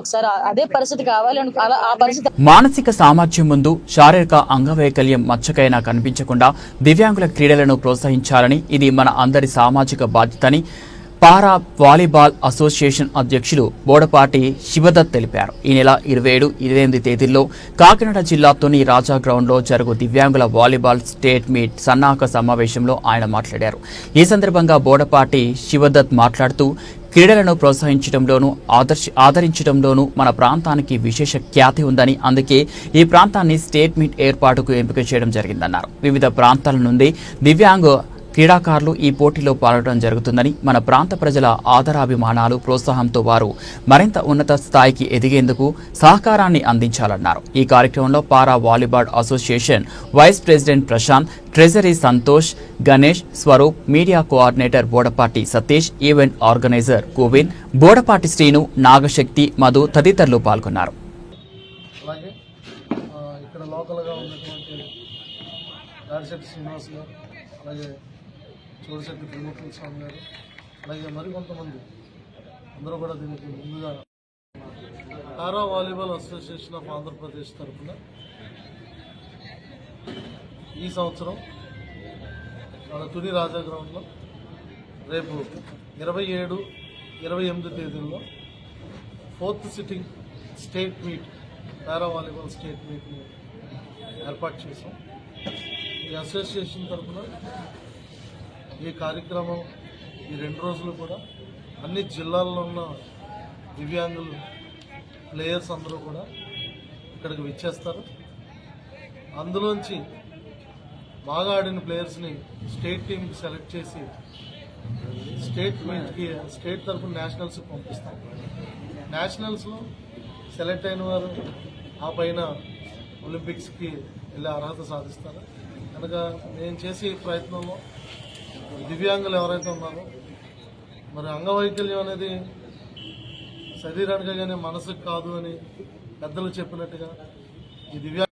ఒకసారి అదే పరిస్థితి అలా ఆ పరిస్థితి మానసిక సామర్థ్యం ముందు శారీరక అంగవైకల్యం మచ్చకైనా కనిపించకుండా దివ్యాంగుల క్రీడలను ప్రోత్సహించాలని ఇది మన అందరి సామాజిక బాధ్యత అని పారా వాలీబాల్ అసోసియేషన్ అధ్యక్షులు బోడపాటి శివదత్ తెలిపారు. ఈ నెల ఇరవై ఏడు ఇరవై ఎనిమిది తేదీల్లో కాకినాడ జిల్లాతోని రాజా గ్రౌండ్లో జరుగు దివ్యాంగుల వాలీబాల్ స్టేట్ మీట్ సన్నాహక సమావేశంలో ఆయన మాట్లాడారు. ఈ సందర్భంగా బోడపాటి శివదత్ మాట్లాడుతూ క్రీడలను ప్రోత్సహించడంలోనూ ఆదర్శ ఆదరించడంలోనూ మన ప్రాంతానికి విశేష ఖ్యాతి ఉందని అందుకే ఈ ప్రాంతాన్ని స్టేట్ మీట్ ఏర్పాటుకు ఎంపిక చేయడం జరిగిందన్నారు. వివిధ ప్రాంతాల నుండి దివ్యాంగ క్రీడాకారులు ఈ పోటీలో పాల్గొనడం జరుగుతుందని మన ప్రాంత ప్రజల ఆదరాభిమానాలు ప్రోత్సాహంతో వారు మరింత ఉన్నత స్థాయికి ఎదిగేందుకు సహకారాన్ని అందించాలన్నారు. ఈ కార్యక్రమంలో para volleyball association vice president Prashanth treasury Santosh Ganesh Swaroop media coordinator Bodapati Satish event organiser Govind Bodapati Srinu Nagashakti Madhu తదితరులు పాల్గొన్నారు. అలాగే ఇక్కడ లోకల్గా ఉన్నటువంటి శ్రీనివాస్ గారు అలాగే చూడశక్తి త్రిమూర్తుల స్వామి గారు అలాగే మరికొంతమంది. అందరూ కూడా దీనికి ముందుగా para volleyball association of Andhra Pradesh తరఫున ఈ సంవత్సరం మన తుని రాజా గ్రౌండ్లో రేపు ఇరవై ఏడు ఇరవై ఎనిమిది తేదీల్లో fourth sitting state meet para volleyball state మీట్ని ఏర్పాటు చేసాం ఈ అసోసియేషన్ తరఫున ఈ కార్యక్రమం ఈ రెండు రోజులు కూడా అన్ని జిల్లాల్లో ఉన్న దివ్యాంగులు ప్లేయర్స్ అందరూ కూడా ఇక్కడికి విచ్చేస్తారు. అందులోంచి బాగా ఆడిన ప్లేయర్స్ని స్టేట్ టీంకి సెలెక్ట్ చేసి స్టేట్ మీట్కి స్టేట్ తరఫున నేషనల్స్కి పంపిస్తాం నేషనల్స్లో సెలెక్ట్ అయిన వారు ఆ పైన ఒలింపిక్స్కి వెళ్ళే అర్హత సాధిస్తారు. కనుక నేను చేసే ప్రయత్నంలో దివ్యాంగులు ఎవరైతే ఉన్నారో మరి అంగవైకల్యం అనేది శరీరానికి కానీ మనసుకు కాదు అని పెద్దలు చెప్పినట్టుగా ఈ దివ్యాంగ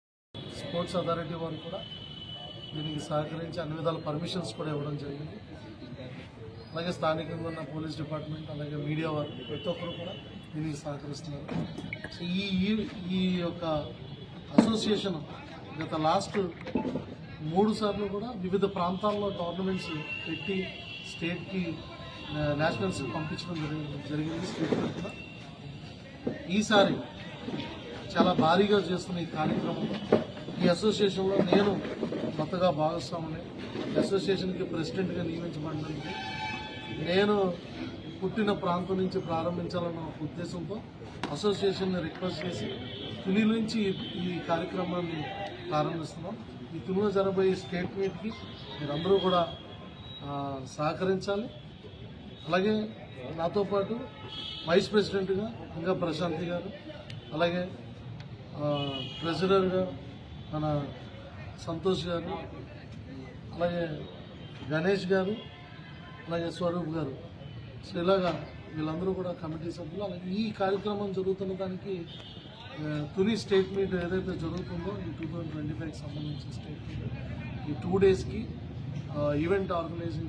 స్పోర్ట్స్ అథారిటీ వారు కూడా దీనికి సహకరించి అన్ని విధాల పర్మిషన్స్ కూడా ఇవ్వడం జరిగింది. అలాగే స్థానికంగా ఉన్న పోలీస్ డిపార్ట్మెంట్ అలాగే మీడియా వారు ప్రతి ఒక్కరు కూడా దీనికి సహకరిస్తున్నారు. సో ఈ ఈ- ఈ యొక్క అసోసియేషన్ గత లాస్ట్ మూడు సార్లు కూడా వివిధ ప్రాంతాల్లో టోర్నమెంట్స్ పెట్టి స్టేట్కి నేషనల్స్ పంపించడం జరిగింది జరిగింది. స్టేట్ కూడా ఈసారి చాలా భారీగా చేస్తున్న ఈ కార్యక్రమంలో ఈ అసోసియేషన్లో నేను కొత్తగా భాగస్వామిని అసోసియేషన్కి ప్రెసిడెంట్గా నియమించబడినందుకు నేను పుట్టిన ప్రాంతం నుంచి ప్రారంభించాలన్న ఒక ఉద్దేశంతో అసోసియేషన్ని రిక్వెస్ట్ చేసి తుని నుంచి ఈ కార్యక్రమాన్ని ప్రారంభిస్తున్నాం. ఈ తునిలో జరగబోయే స్టేట్ మీట్కి మీరందరూ కూడా సహకరించాలి. అలాగే నాతో పాటు వైస్ ప్రెసిడెంట్గా ఇంకా ప్రశాంతి గారు అలాగే ఆ, ట్రెజరర్గా మన సంతోష్ గారు అలాగే గణేష్ గారు అలాగే స్వరూప్ గారు. సో ఇలాగా వీళ్ళందరూ కూడా కమిటీ సభ్యులు. అలాగే ఈ కార్యక్రమం జరుగుతున్న దానికి ఆ, తుని స్టేట్ ఏదైతే జరుగుతుందో ఈ టూ థౌజండ్ ట్వంటీ ఫైవ్కి సంబంధించిన స్టేట్మెంట్ ఈ టూ డేస్కి ఈవెంట్ ఆర్గనైజింగ్